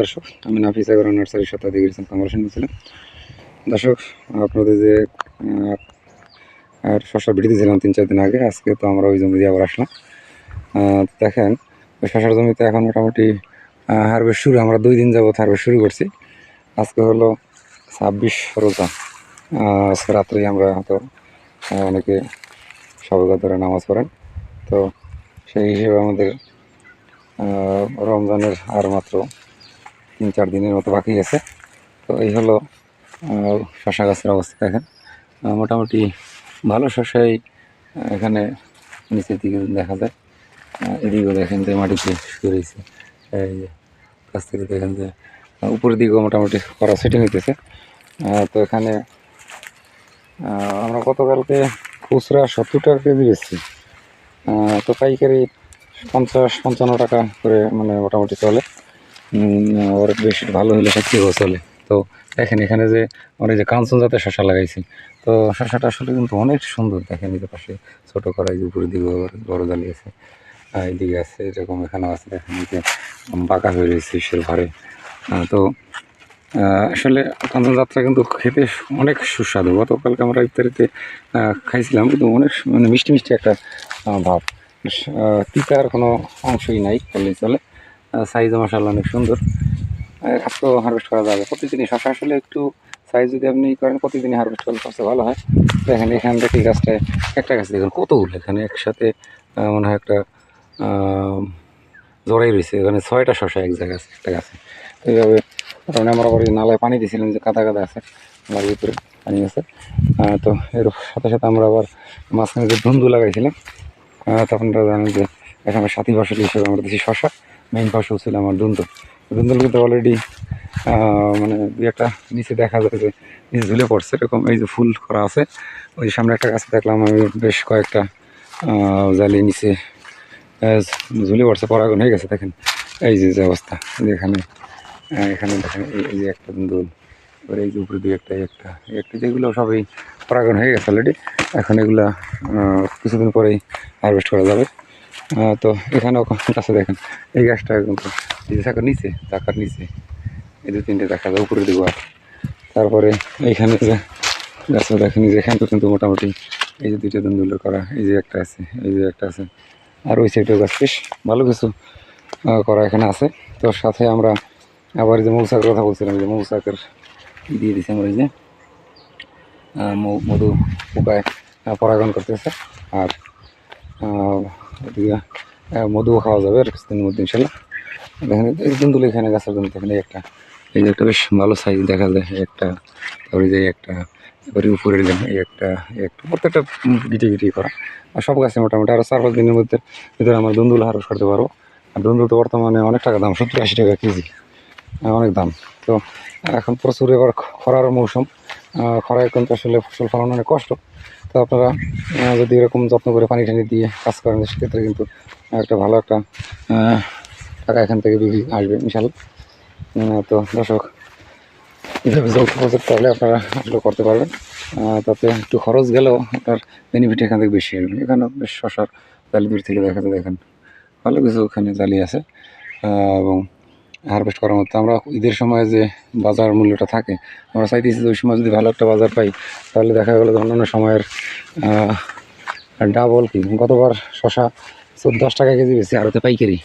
দর্শক, আমি নাফিস আগর নার্সারির শতাধিক গেছিলাম কংগ্রেশন বলছিলাম। দর্শক, আপনাদের যে আর শশা ভিডিও দিয়েছিলাম তিন চার দিন আগে, আজকে তো আমরা ওই জমি দিয়ে আবার আসলাম। দেখেন, শশার জমিতে এখন মোটামুটি হারভেস্ট শুরু, আমরা দুই দিন যাবত হারভেস্ট শুরু করছি। আজকে হলো ছাব্বিশ রোজা। আজকে রাত্রেই আমরা হয়তো অনেকে সবাই ধরে নামাজ পড়েন। তো সেই হিসেবে আমাদের রমজানের আর মাত্র তিন চার দিনের মতো বাকি আছে। তো এই হলো শশা গাছের অবস্থা দেখেন। মোটামুটি ভালো শশাই এখানে নিচের দিকে দেখা যায়। এদিকেও দেখেন যে মাটিতে শুয়ে রয়েছে। এই যে, কাছ থেকে দেখেন যে উপরের দিকেও মোটামুটি করা সেটিং হইতেছে। তো এখানে আমরা গতকালকে খুচরা সত্তর টাকা কেজি বেচছি। তো পাইকারি পঞ্চাশ, পঞ্চান্ন টাকা করে মানে মোটামুটি চলে। আবার বেশ ভালো হলে ষাটটিও চলে? তো দেখেন এখানে যে আমরা যে কাঞ্চন জাতের শশা লাগাইছি। তো শশাটা আসলে কিন্তু অনেক সুন্দর। দেখেন এই যে পাশে ছোটো করা উপরের দিকে বড় আর এইদিকে আছে এরকম এখানেও আছে। দেখেন এই যে বাঁকা হয়ে রয়েছে ঈশ্বর ঘরে। তো আসলে কাঞ্চন যাত্রা কিন্তু খেতে অনেক সুস্বাদু। গতকালকে আমরা আহ, খাইছিলাম কিন্তু অনেক মানে মিষ্টি মিষ্টি একটা ভাব। তিতার কোনো অংশই নাই বললেই চলে। সাইজও মাসাল্লাহ অনেক সুন্দর। এত হারভেস্ট করা যাবে। প্রতিদিনই শশা আসলে একটু সাইজ যদি আপনি করেন, প্রতিদিনই হারভেস্ট করলে সবচেয়ে ভালো হয়। দেখেন, এখান থেকে এই গাছটায় একটা গাছ দেখুন কতগুলো এখানে একসাথে মনে হয় একটা জড়াই রয়েছে। এখানে ছয়টা শশা এক জায়গায় আছে, একটা গাছে। এইভাবে কারণ আমরা আবার নালায় পানি দিয়েছিলাম যে কাদা কাদা আছে, নালার ভিতরে পানি আছে। তো এর সাথে সাথে আমরা আবার মাঝখানে যে ধুন্দু লাগাইছিলাম তখন জানেন যে এখানে সাথী ফসল হিসেবে আমরা দিচ্ছি শশা। মেইন ফসল ছিল আমার ধুন্দু ধুন্দুর কিন্তু অলরেডি মানে দুই একটা নিচে দেখা যায় যে নিচে ঝুলে পড়ছে, এরকম এই যে ফুল করা আছে। ওই সামনে একটা গাছে দেখলাম, আমি বেশ কয়েকটা জালি নিচে ঝুলে পড়ছে পরাগন হয়ে গেছে, দেখেন। এই যে যে অবস্থা, এই যে এখানে দেখেন, এই- যে একটা দুল এবার এই যে উপরে দুই একটা একটা একটা, যেগুলো সবই পরাগন হয়ে গেছে অলরেডি এখন এগুলা কিছুদিন পরেই হারভেস্ট করা যাবে। তো এখানেও গাছে দেখেন। এই গাছটা কিন্তু চাকার নিচে চাকার নিচে। এই দু তিনটে দেখা যায় উপরের দিকে আর তারপরে এইখানে যে দেখেন, এই যে এখান কিন্তু মোটামুটি এই যে দুইটা দুন্দুলো করা, এই যে একটা আছে, এই যে একটা আছে। আর ওই সাইডেও গাছ বেশ ভালো কিছু করা এখানে আছে। তো সাথে আমরা আবার যে মৌসাকের কথা বলছিলাম যে মৌসাকের দিয়ে দিছি আমরা এই যে মধু পোকায় পরাগণ করতেছে। আর ওদিকে মধুও খাওয়া যাবে আর কিছুদিনের মধ্যে ইনশাল্লাহ। দুন্দুল এখানে গাছের জন্য এই একটা, এই যে একটা বেশ ভালো সাইজ দেখা যায় একটা, তারপরে যে একটা এবারে উপরের যে একটা একটা, প্রত্যেকটা গিটি গিটি করা। আর সব গাছে মোটামুটি আরও চার পাঁচ দিনের মধ্যে ভিতরে আমরা দুন্দুল হারস করতে পারব। আর দুন্দুল তো বর্তমানে অনেক টাকা দাম, সত্তর আশি টাকা কেজি অনেক দাম। তো, এখন প্রচুর এবার খরার মৌসুম খরায় কিন্তু আসলে ফসল ফলানো অনেক কষ্ট। তো আপনারা যদি এরকম যত্ন করে পানি টানি দিয়ে কাজ করেন সেক্ষেত্রে কিন্তু একটা ভালো একটা টাকা এখান থেকে বিক্রি আসবে আহ, তো দর্শক এইভাবে যৌথ প্রজেক্ট করলে আপনারা আসলে করতে পারবেন। তাতে একটু খরচ গেলেও আপনার বেনিফিট এখান থেকে বেশি আসবে। এখানে বেশ শশার জালি দূর থেকে দেখা দেখেন। ভালো কিছু ওখানে জালি আছে। এবং হারভেস্ট করার মতো। আমরা ঈদের সময় যে বাজার মূল্যটা থাকে, আমরা চাইতেছি যে ওই সময় যদি ভালো একটা বাজার পাই, তাহলে দেখা গেলো যে অন্যান্য সময়ের ডাবল কি গতবার শশা চোদ্দ দশ টাকা কেজি বেশি আরতে পাইকারি।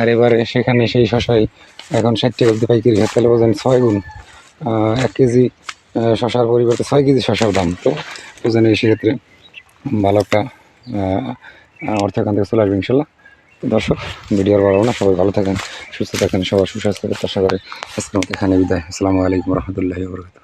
আর এবারে সেখানে সেই শশাই এখন ষাট টাকা অব্দি পাইকারি তাহলে বোঝেন ছয় গুণ এক কেজি শশার পরিবর্তে ছয় কেজি শশার দাম। তো বোঝেন এই সেক্ষেত্রে ভালো একটা অর্থ এখান থেকে চলে আসবে ইনশাল্লাহ। দর্শক ভিডিও আর বাড়াবো না, সবাই ভালো থাকেন। সুস্থ থাকেন সবার সুস্বাস্থ্য প্রত্যাশা করে আজকের মতো এখানে বিদায় আসসালামু আলাইকুম রহমতুল্লাহি বরকাত